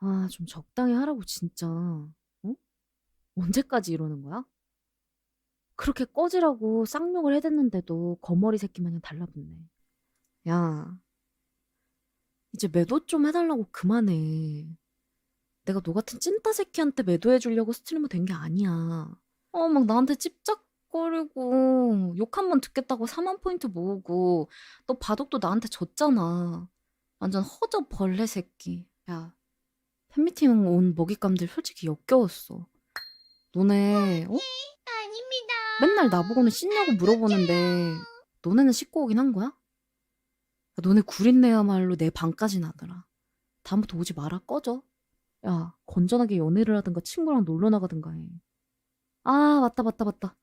아, 좀 적당히 하라고, 진짜. 어? 언제까지 이러는 거야? 그렇게 꺼지라고 쌍욕을 해댔는데도 거머리 새끼 마냥 달라붙네. 야, 이제 매도 좀 해달라고 그만해. 내가 너 같은 찐따 새끼한테 매도해주려고 스트리머 된 게 아니야. 어, 막 나한테 찝쩍거리고 욕 한 번 듣겠다고 4만 포인트 모으고 너 바둑도 나한테 졌잖아. 완전 허접 벌레 새끼. 야, 팬미팅 온 먹잇감들 솔직히 역겨웠어. 너네 어? 아닙니다. 맨날 나보고는 씻냐고 물어보는데 너네는 씻고 오긴 한 거야? 야, 너네 구린내야말로 내 방까지 나더라. 다음부터 오지 마라 꺼져. 야 건전하게 연애를 하든가 친구랑 놀러 나가든가 해. 아 맞다 맞다 맞다.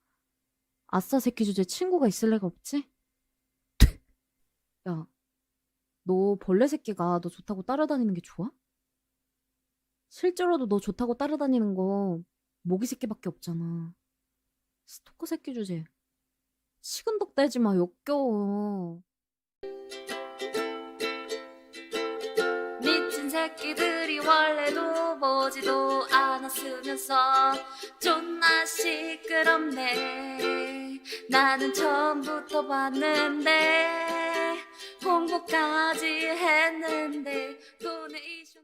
아싸 새끼 주제 친구가 있을 리가 없지? 야, 너 벌레 새끼가 너 좋다고 따라다니는 게 좋아? 실제로도 너 좋다고 따라다니는 거 모기 새끼밖에 없잖아. 스토커 새끼 주제. 식은덕 떼지 마, 역겨워. 미친 새끼들이 원래도 보지도 않았으면서 존나 시끄럽네. 나는 처음부터 봤는데 홍보까지 했는데 돈의 이슈